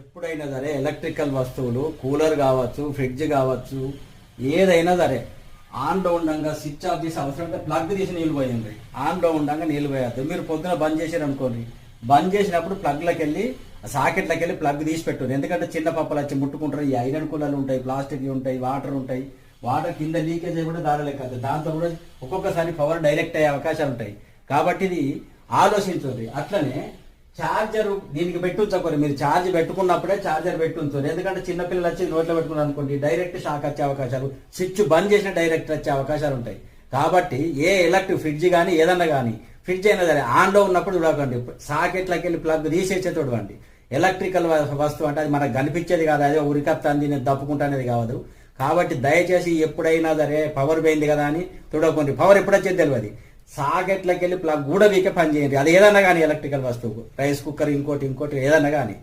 ఎప్పుడైనా సరే ఎలక్ట్రికల్ వస్తువులు కూలర్ కావచ్చు ఫ్రిడ్జ్ కావచ్చు ఏదైనా సరే ఆన్లో ఉండగా స్విచ్ ఆఫ్ చేసి అవసరం ఉంటే ప్లగ్ తీసి నీళ్ళు పోయండి. ఆన్లో ఉండగా నీళ్ళు పోయద్దు మీరు పొద్దున బంద్ చేసారు అనుకోండి బంద్ చేసినప్పుడు ప్లగ్లకు వెళ్ళి సాకెట్లకు వెళ్ళి ప్లగ్ తీసి పెట్టారు ఎందుకంటే చిన్న పప్పలు వచ్చి ముట్టుకుంటారు. ఈ ఐరన్ కూలర్లు ఉంటాయి ప్లాస్టిక్ ఉంటాయి వాటర్ ఉంటాయి. వాటర్ కింద లీకేజ్ అయ్యి కూడా దాని దాంతో కూడా ఒక్కొక్కసారి పవర్ డైరెక్ట్ అయ్యే అవకాశాలు ఉంటాయి. కాబట్టి ఇది ఆలోచించండి అట్లనే ఛార్జర్ దీనికి పెట్టుంచకూడదు మీరు ఛార్జ్ పెట్టుకున్నప్పుడే ఛార్జర్ పెట్టుంచారు. ఎందుకంటే చిన్నపిల్లలు వచ్చి నోట్లో పెట్టుకున్నారు అనుకోండి డైరెక్ట్ షాక్ వచ్చే అవకాశాలు స్విచ్ బంద్ చేసిన డైరెక్ట్ వచ్చే అవకాశాలు ఉంటాయి. కాబట్టి ఏ ఎలక్ట్రిక్ ఫ్రిడ్జ్ కానీ ఏదన్నా కానీ ఫ్రిడ్జ్ అయినా సరే ఆన్లో ఉన్నప్పుడు చూడకండి. సాకెట్లకి వెళ్ళి ప్లగ్ తీసేసే చూడవండి ఎలక్ట్రికల్ వస్తువు అంటే అది మనకు కనిపించేది కాదు అదే ఉరికత్తంది నేను దప్పుకుంటానేది కాదు కాబట్టి దయచేసి ఎప్పుడైనా సరే పవర్ పోయింది కదా అని చూడకండి. పవర్ ఎప్పుడొచ్చేది తెలియదు సాకెట్లకి వెళ్ళి ప్లగ్ కూడా వీకే పని చేయండి. అది ఏదన్నా కానీ ఎలక్ట్రికల్ వస్తువు. రైస్ కుక్కర్ ఇంకోటి ఇంకోటి ఏదన్నా కానీ.